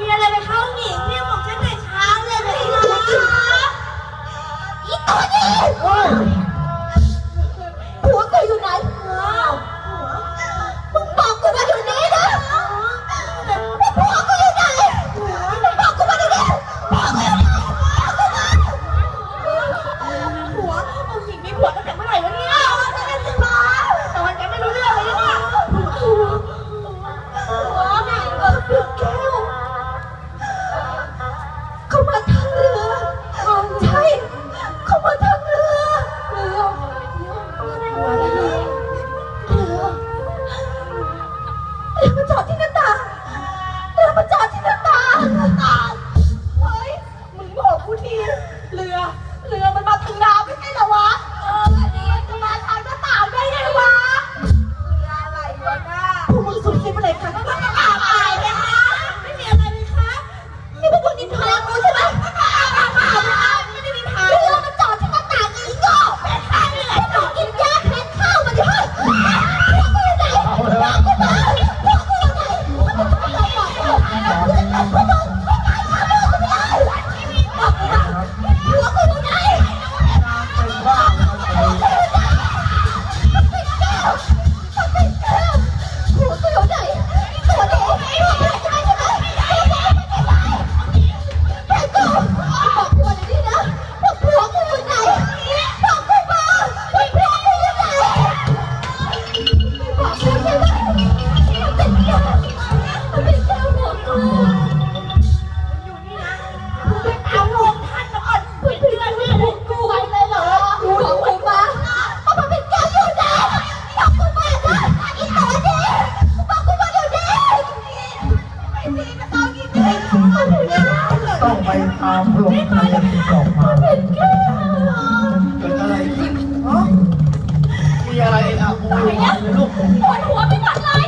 มีอะไรไปเข้าหญิเนี่ยบอกฉันแต่เช้าเลยเลยนะอีตัวนี้ผัวเธออยู่ไหน ต้องไปตามลงทะเลออกมาเกิดอะไรขึ้นฮะมีอะไรอะโอ้ยลูกปวดหัวไปหมดเลย